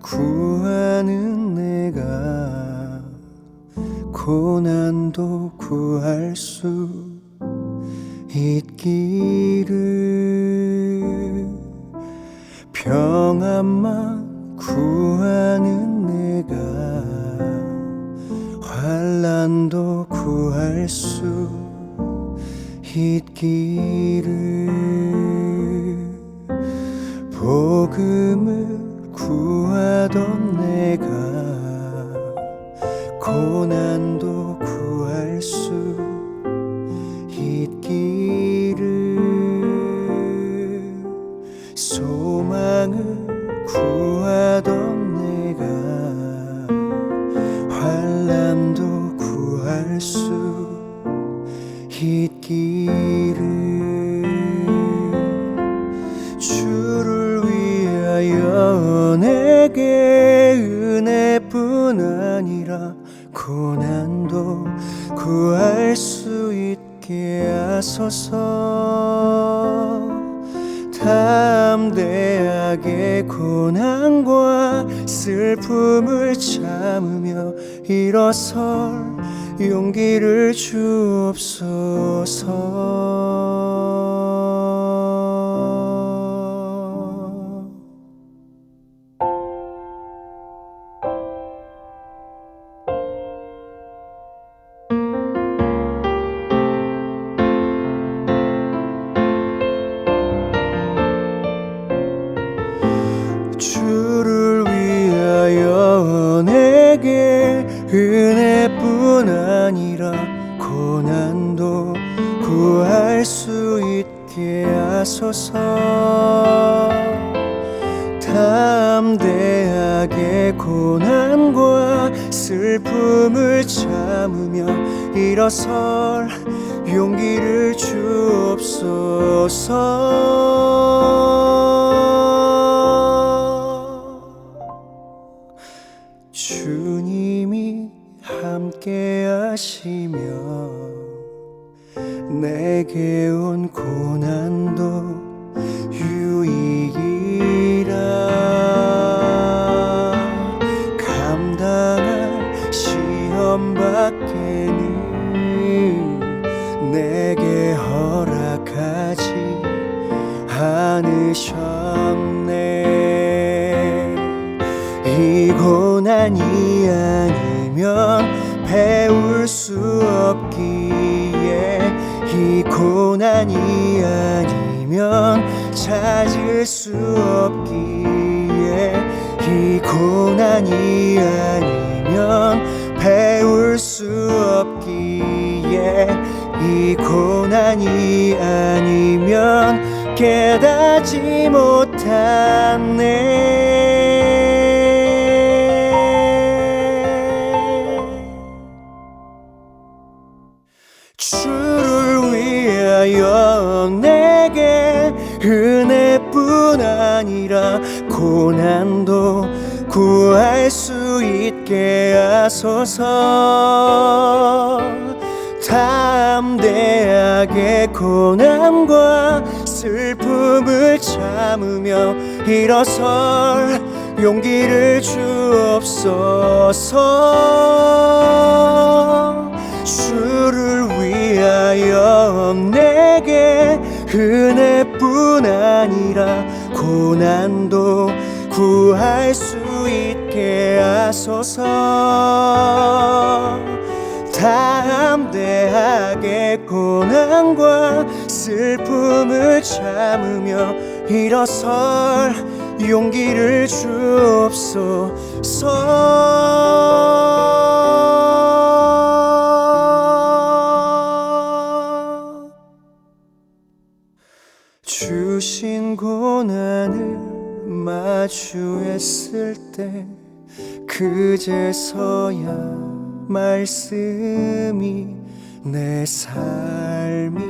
구하는 내가 고난도 구할 수 있기를. 평안만 구하는 내가 환란도 구할 수 있기를. 복음을 내게 은혜뿐 아니라 고난도 구할 수 있게 하소서. 담대하게 고난과 슬픔을 참으며 일어설 용기를 주옵소서 은혜뿐 아니라 고난도 구할 수 있게 하소서. 담대하게 고난과 슬픔을 참으며 일어설 용기를 주옵소서 함께 하시며 내게 온 고난도 유익이라. 감당할 시험 밖에는 내게 허락하지 않으셨네. 이 고난이 아니면 배울 수 없기에 이 고난이 아니면 찾을 수 없기에 이 고난이 아니면 배울 수 없기에 이 고난이 아니면 깨닫지 못하네 은혜뿐 아니라 고난도 구할 수 있게 하소서. 담대하게 고난과 슬픔을 참으며 일어설 용기를 주옵소서 아니라 고난도 구할 수 있게 하소서. 담대하게 고난과 슬픔을 참으며 일어설 용기를 주옵소서 주신 고난을 마주했을 때 그제서야 말씀이 내 삶이